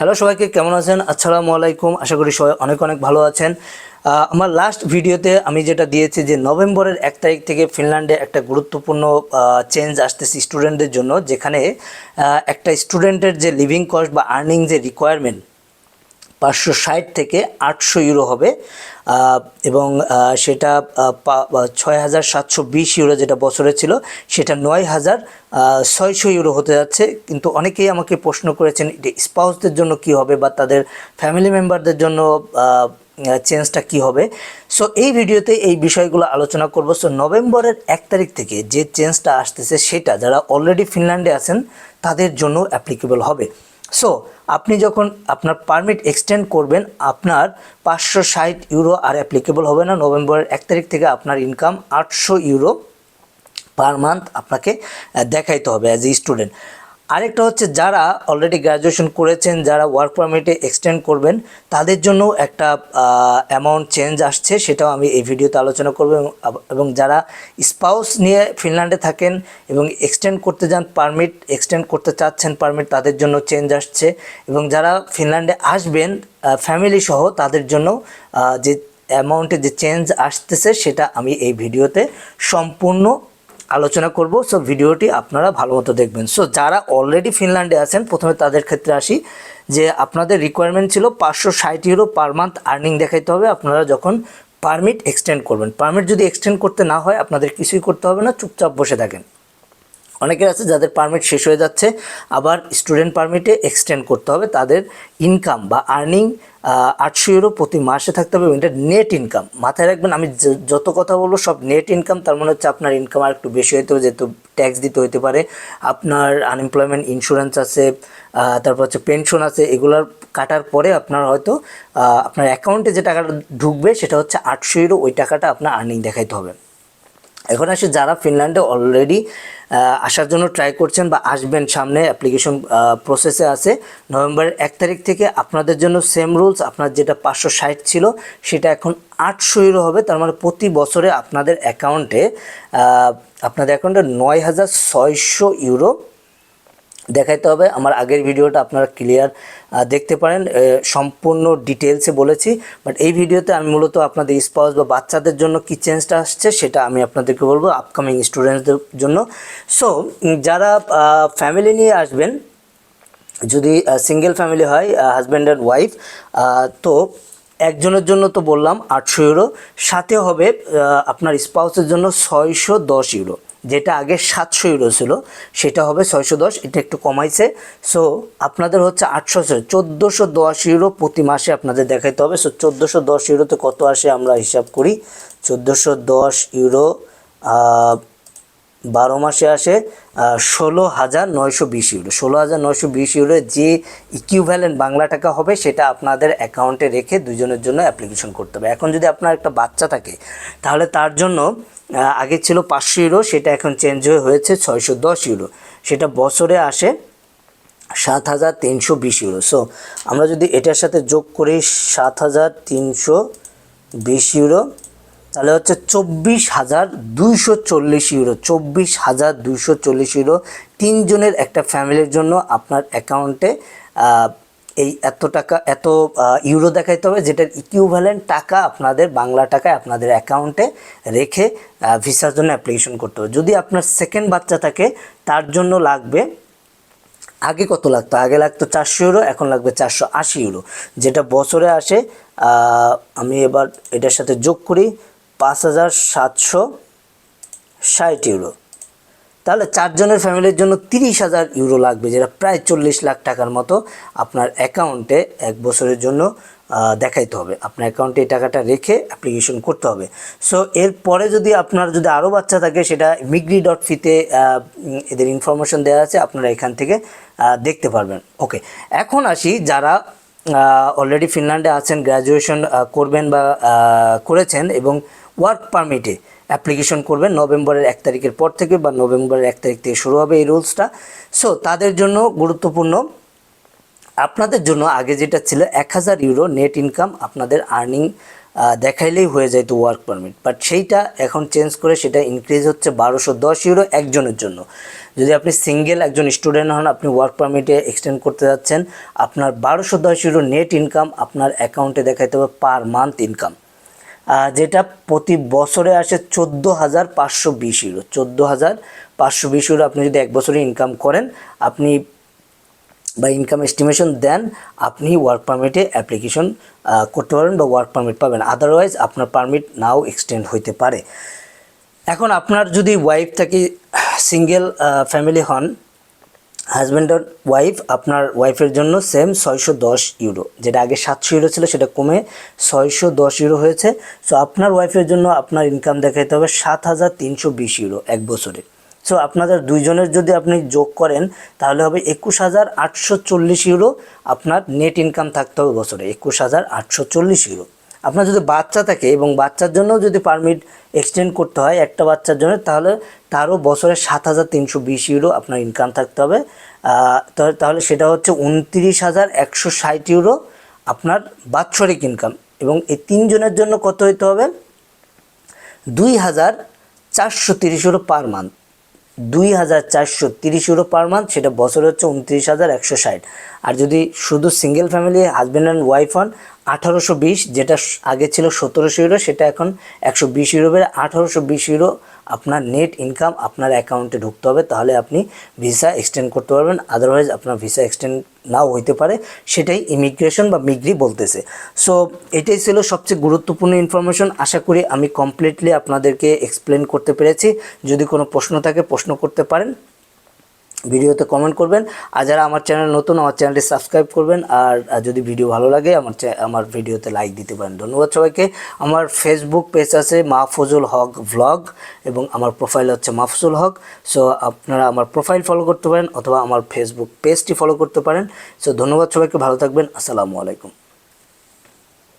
Hello সবাইকে, কেমন আছেন? আসসালামু আলাইকুম। আশা করি সবাই অনেক অনেক ভালো আছেন। আমার লাস্ট ভিডিওতে আমি যেটা দিয়েছি যে নভেম্বরের এক তারিখ থেকে ফিনল্যান্ডে একটা গুরুত্বপূর্ণ চেঞ্জ আসতেছে স্টুডেন্টদের জন্য, যেখানে একটা স্টুডেন্টের যে লিভিং কস্ট বা আর্নিং যে রিকোয়ারমেন্ট পাঁচশো ষাট থেকে আটশো ইউরো হবে এবং সেটা ছয় হাজার সাতশো বিশ ইউরো যেটা বছরে ছিল, সেটা নয় হাজার ছয়শো ইউরো হতে যাচ্ছে। কিন্তু অনেকেই আমাকে প্রশ্ন করেছেন এটা স্পাউসদের জন্য কি হবে বা তাদের ফ্যামিলি মেম্বারদের জন্য চেঞ্জটা কি হবে? সো এই ভিডিওতে এই বিষয়গুলো আলোচনা করব। সো নভেম্বরের এক তারিখ থেকে যে চেঞ্জটা আসতেছে সেটা, যারা অলরেডি ফিনল্যান্ডে আছেন, তাদের জন্য অ্যাপ্লিকেবল হবে। সো আপনি যখন আপনার পারমিট এক্সটেন্ড করবেন, আপনার পাঁচশো ষাট ইউরো আর অ্যাপ্লিকেবল হবে না। নভেম্বরের এক তারিখ থেকে আপনার ইনকাম আটশো ইউরো পার মান্থ আপনাকে দেখাইতে হবে অ্যাজ এ স্টুডেন্ট আরেকটা হচ্ছে যারা অলরেডি গ্র্যাজুয়েশন করেছেন, যারা ওয়ার্ক পারমিটে এক্সটেন্ড করবেন, তাদের জন্য একটা অ্যামাউন্ট চেঞ্জ আসছে, সেটাও আমি এই ভিডিওতে আলোচনা করব এবং যারা স্পাউস নিয়ে ফিনল্যান্ডে থাকেন এবং এক্সটেন্ড করতে যান পারমিট এক্সটেন্ড করতে চাচ্ছেন পারমিট তাদের জন্য চেঞ্জ আসছে এবং যারা ফিনল্যান্ডে আসবেন ফ্যামিলি সহ, তাদের জন্য যে অ্যামাউন্টে যে চেঞ্জ আসতেছে, সেটা আমি এই ভিডিওতে সম্পূর্ণ আলোচনা করব। সো ভিডিওটি আপনারা ভালো মতো দেখবেন। সো যারা অলরেডি ফিনল্যান্ডে আছেন, প্রথমে তাদের ক্ষেত্রে আসি যে, আপনাদের রিকোয়ারমেন্ট ছিল পাঁচশো ষাট ইউরো পার মান্থ আর্নিং দেখাইতে হবে। আপনারা যখন পারমিট এক্সটেন্ড করবেন। পারমিট যদি এক্সটেন্ড করতে না হয়, আপনাদের কিছুই করতে হবে না। চুপচাপ বসে থাকেন। অনেকের আছে যাদের পারমিট শেষ হয়ে যাচ্ছে, আবার স্টুডেন্ট পারমিটে এক্সটেন্ড করতে হবে। তাদের ইনকাম বা আর্নিং আটশো ইউরো প্রতি মাসে থাকতে হবে এটা নেট ইনকাম মাথায় রাখবেন, আমি যত কথা বলব সব নেট ইনকাম তার মানে হচ্ছে আপনার ইনকাম আর একটু বেশি হতে হবে, যেহেতু ট্যাক্স দিতে হতে পারে। আপনার আনএমপ্লয়মেন্ট ইন্স্যুরেন্স আছে তারপর হচ্ছে পেনশন আছে, এগুলার কাটার পরে আপনার হয়তো আপনার অ্যাকাউন্টে যে টাকাটা ঢুকবে, সেটা হচ্ছে আটশো ইউরো ওই টাকাটা আপনার আর্নিং দেখাইতে হবে। এখন আসে যারা ফিনল্যান্ডে অলরেডি আসার জন্য ট্রাই করছেন বা আসবেন সামনে অ্যাপ্লিকেশন প্রসেসে আছে নভেম্বরের এক তারিখ থেকে আপনাদের জন্য সেম রুলস আপনার যেটা পাঁচশো ষাট ছিল সেটা এখন আটশো ইউরো হবে, তার মানে প্রতি বছরে আপনাদের অ্যাকাউন্টে আপনাদের অ্যাকাউন্টে নয় হাজার ছয়শো ইউরো দেখাইতে হবে। আমার আগের ভিডিওটা আপনারা ক্লিয়ার দেখতে পারেন। সম্পূর্ণ ডিটেলসে বলেছি। বাট এই ভিডিওতে আমি মূলত আপনাদের স্পাউস বা বাচ্চাদের জন্য কি চেঞ্জটা আসছে সেটা আমি আপনাদেরকে বলব আপকামিং স্টুডেন্টসদের জন্য। সো যারা ফ্যামিলি নিয়ে আসবেন, যদি সিঙ্গেল ফ্যামিলি হয় হাজব্যান্ড অ্যান্ড ওয়াইফ তো একজনের জন্য তো বললাম আটশো ইউরো সাথে হবে আপনার স্পাউসের জন্য ছয়শো দশ ইউরো যেটা আগে সাতশো ইউরো ছিল, সেটা হবে ছয়শো দশ, এটা একটু কমাইছে। সো আপনাদের হচ্ছে আটশো চোদ্দোশো দশ ইউরো প্রতি মাসে আপনাদের দেখাইতে হবে। সো চোদ্দোশো দশ ইউরোতে কত আসে আমরা হিসাব করি? চোদ্দোশো দশ ইউরো বারো মাসে আসে ষোলো হাজার নয়শো বিশ ইউরো ষোলো হাজার নয়শো বিশ ইউরো যে ইকুইভ্যালেন্ট বাংলা টাকা হবে, সেটা আপনাদের অ্যাকাউন্টে রেখে দুজনের জন্য অ্যাপ্লিকেশন করতে হবে। এখন যদি আপনার একটা বাচ্চা থাকে, তাহলে তার জন্য আগে ছিল পাঁচশো ইউরো সেটা এখন চেঞ্জ হয়ে হয়েছে ছয়শো দশ ইউরো সেটা বছরে আসে সাত হাজার তিনশো বিশ ইউরো সো আমরা যদি এটার সাথে যোগ করি, সাত হাজার তিনশো বিশ ইউরো তাহলে হচ্ছে চব্বিশ হাজার দুইশো চল্লিশ ইউরো, চব্বিশ হাজার দুইশো চল্লিশ ইউরো তিনজনের একটা ফ্যামিলির জন্য আপনার অ্যাকাউন্টে এই এত টাকা, এত ইউরো দেখাইতে হবে যেটার ইকুইভ্যালেন্ট টাকা আপনাদের বাংলা টাকায় আপনাদের অ্যাকাউন্টে রেখে ভিসার জন্য অ্যাপ্লিকেশন করতে হবে। যদি আপনার সেকেন্ড বাচ্চা থাকে, তার জন্য লাগবে, আগে কত লাগতো? আগে লাগতো চারশো ইউরো, এখন লাগবে চারশো আশি ইউরো। যেটা বছরে আসে আমি এবার এটার সাথে যোগ করি পাঁচ হাজার সাতশো ষাট ইউরো। তাহলে চারজনের ফ্যামিলির জন্য তিরিশ হাজার ইউরো লাগবে, যেটা প্রায় চল্লিশ লাখ টাকার মতো আপনার অ্যাকাউন্টে এক বছরের জন্য দেখাইতে হবে। আপনার অ্যাকাউন্টে এই টাকাটা রেখে অ্যাপ্লিকেশন করতে হবে। সো এরপরে যদি আপনার যদি আরও বাচ্চা থাকে, সেটা মিগ্রি ডট ফিতে এদের ইনফরমেশন দেওয়া আছে, আপনারা এখান থেকে দেখতে পারবেন। ওকে এখন আসি যারা অলরেডি ফিনল্যান্ডে আছেন গ্র্যাজুয়েশন করবেন বা করেছেন এবং ওয়ার্ক পারমিটে অ্যাপ্লিকেশন করবেন নভেম্বরের এক তারিখের পর থেকে বা নভেম্বরের এক তারিখ থেকে শুরু হবে এই রুলসটা সো তাদের জন্য গুরুত্বপূর্ণ, আপনাদের জন্য আগে যেটা ছিল এক হাজার ইউরো নেট ইনকাম আপনাদের আর্নিং দেখাইলেই হয়ে যেত ওয়ার্ক পারমিট বাট সেইটা এখন চেঞ্জ করে সেটা ইনক্রিজ হচ্ছে বারোশো দশ ইউরো একজনের জন্য। যদি আপনি সিঙ্গেল একজন স্টুডেন্ট হন, আপনি ওয়ার্ক পারমিটে এক্সটেন্ড করতে যাচ্ছেন, আপনার বারোশো দশ ইউরো নেট ইনকাম আপনার অ্যাকাউন্টে দেখাইতে হবে পার মান্থ ইনকাম যেটা প্রতি বছরে আসে চোদ্দ হাজার পাঁচশো বিশ ইউরো চোদ্দ হাজার পাঁচশো বিশ ইউরো আপনি যদি এক বছরে ইনকাম করেন, আপনি বা ইনকাম এস্টিমেশন দেন, আপনি ওয়ার্ক পারমিটে অ্যাপ্লিকেশন করতে পারবেন বা ওয়ার্ক পারমিট পাবেন। আদারওয়াইজ আপনার পারমিট নাও এক্সটেন্ড হইতে পারে। এখন আপনার যদি ওয়াইফ থাকি সিঙ্গেল ফ্যামিলি হন হাজব্যান্ড আর ওয়াইফ আপনার ওয়াইফের জন্য সেম ছয়শো দশ ইউরো যেটা আগে সাতশো ইউরো ছিল, সেটা কমে ছয়শো দশ ইউরো হয়েছে। সো আপনার ওয়াইফের জন্য আপনার ইনকাম দেখাইতে হবে সাত হাজার তিনশো বিশ ইউরো এক বছরে। সো আপনাদের দুইজনের যদি আপনি যোগ করেন, তাহলে হবে একুশ হাজার আটশো চল্লিশ ইউরো আপনার নেট ইনকাম থাকতে হবে বছরে একুশ হাজার আটশো চল্লিশ ইউরো আপনার যদি বাচ্চা থাকে এবং বাচ্চার জন্য যদি পারমিট এক্সটেন্ড করতে হয় একটা বাচ্চার জন্য, তাহলে তারও বছরে সাত হাজার তিনশো বিশ ইউরো আপনার ইনকাম থাকতে হবে। তাহলে- তাহলে সেটা হচ্ছে উনত্রিশ হাজার একশো ষাট ইউরো আপনার বাৎসরিক ইনকাম এবং এই তিনজনের জন্য কত হইতে হবে? দুই হাজার চারশো তিরিশ ইউরো পার মান্থ দুই হাজার চারশো তিরিশ ইউরো পার মান্থ সেটা বছরে হচ্ছে উনত্রিশ হাজার একশো ষাট। আর যদি শুধু single family husband and wife হন, আঠারোশো বিশ, যেটা আগে ছিল সতেরোশো ইউরো সেটা এখন একশো বিশ ইউরো বেড়ে আঠারোশো বিশ ইউরো আপনার নেট ইনকাম আপনার অ্যাকাউন্টে ঢুকতে হবে, তাহলে আপনি ভিসা এক্সটেন্ড করতে পারবেন আদারওয়াইজ আপনার ভিসা এক্সটেন্ড নাও হইতে পারে, সেটাই ইমিগ্রেশন বা মিগ্রি বলতেছে। সো এটাই ছিল সবচেয়ে গুরুত্বপূর্ণ ইনফরমেশন আশা করি আমি কমপ্লিটলি আপনাদেরকে এক্সপ্লেন করতে পেরেছি। যদি কোনো প্রশ্ন থাকে, প্রশ্ন করতে পারেন। ভিডিওতে কমেন্ট করবেন। আর যারা আমার চ্যানেল নতুন, আমার চ্যানেলটি সাবস্ক্রাইব করবেন। আর যদি ভিডিও ভালো লাগে, আমার আমার ভিডিওতে লাইক দিতে পারেন। ধন্যবাদ সবাইকে। আমার ফেসবুক পেজ আছে মাহফুজুল হক ভ্লগ এবং আমার প্রোফাইল হচ্ছে মাহফুজুল হক। সো আপনারা আমার প্রোফাইল ফলো করতে পারেন অথবা আমার ফেসবুক পেজটি ফলো করতে পারেন। সো ধন্যবাদ সবাইকে। ভালো থাকবেন। আসসালামু আলাইকুম।